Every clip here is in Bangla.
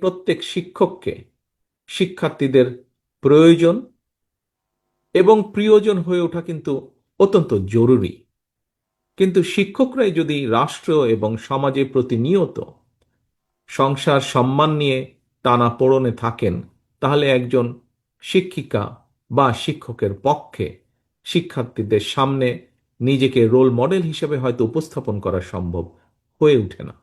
প্রত্যেক শিক্ষককে শিক্ষার্থীদের প্রয়োজন এবং প্রিয়জন হয়ে ওঠা কিন্তু অত্যন্ত জরুরি। কিন্তু শিক্ষকরাই যদি রাষ্ট্র এবং সমাজে প্রতিনিয়ত সংসার সম্মান নিয়ে টানা পোড়নে থাকেন, তাহলে একজন শিক্ষিকা বা শিক্ষকের পক্ষে শিক্ষার্থীদের সামনে নিজেকে রোল মডেল হিসেবে হয়তো উপস্থাপন করা সম্ভব হয়ে ওঠে না।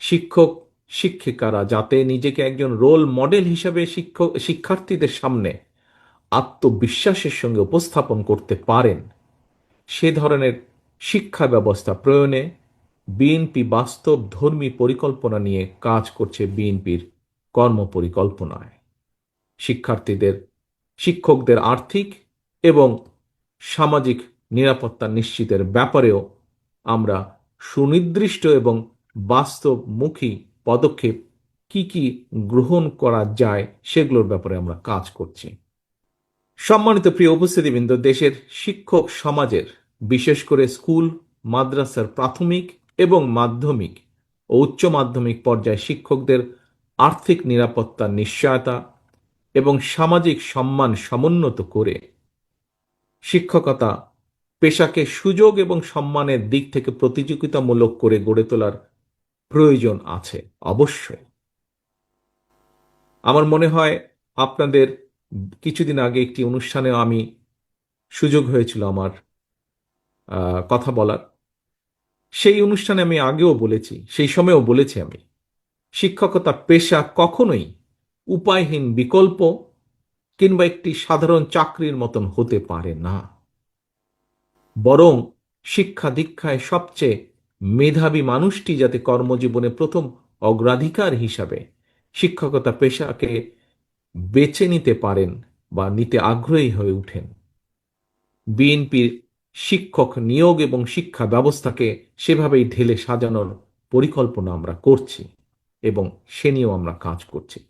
শিক্ষক শিক্ষিকারা যাতে নিজেকে একজন রোল মডেল হিসেবে শিক্ষক, শিক্ষার্থীদের সামনে আত্মবিশ্বাসের সঙ্গে উপস্থাপন করতে পারেন, সে ধরনের শিক্ষা ব্যবস্থা প্রয়োগে বিএনপি বাস্তব ধর্মী পরিকল্পনা নিয়ে কাজ করছে বিএনপির কর্মপরিকল্পনায়। শিক্ষার্থীদের, শিক্ষকদের আর্থিক এবং সামাজিক নিরাপত্তা নিশ্চিতের ব্যাপারেও আমরা সুনির্দিষ্ট এবং বাস্তবমুখী পদক্ষেপ কি কি গ্রহণ করা যায় সেগুলোর ব্যাপারে আমরা কাজ করছি। সম্মানিত প্রিয় উপস্থিতিবৃন্দ, দেশের শিক্ষক সমাজের, বিশেষ করে স্কুল, মাদ্রাসার প্রাথমিক এবং মাধ্যমিক ও উচ্চ মাধ্যমিক পর্যায়ে শিক্ষকদের আর্থিক নিরাপত্তা নিশ্চয়তা এবং সামাজিক সম্মান সমুন্নত করে শিক্ষকতা, পেশাকে সুযোগ এবং সম্মানের দিক থেকে প্রতিযোগিতামূলক করে গড়ে তোলার প্রয়োজন আছে, অবশ্যই। আমার মনে হয় আপনাদের কিছুদিন আগে একটি অনুষ্ঠানে আমি সুযোগ হয়েছিল আমার কথা বলার। সেই অনুষ্ঠানে আমি আগেও বলেছি, সেই সময়েও বলেছি আমি, শিক্ষকতা পেশা কখনোই উপায়হীন বিকল্প কিংবা একটি সাধারণ চাকরির মতন হতে পারে না। বরং শিক্ষা দীক্ষায় সবচেয়ে মেধাবী মানুষটি যাতে কর্মজীবনে প্রথম অগ্রাধিকার হিসাবে শিক্ষকতা পেশাকে বেছে নিতে পারেন বা নিতে আগ্রহী হয়ে ওঠেন বিএনপির শিক্ষক নিয়োগ এবং শিক্ষা ব্যবস্থাকে সেভাবেই ঢেলে সাজানোর পরিকল্পনা আমরা করছি এবং সে নিয়েও আমরা কাজ করছি।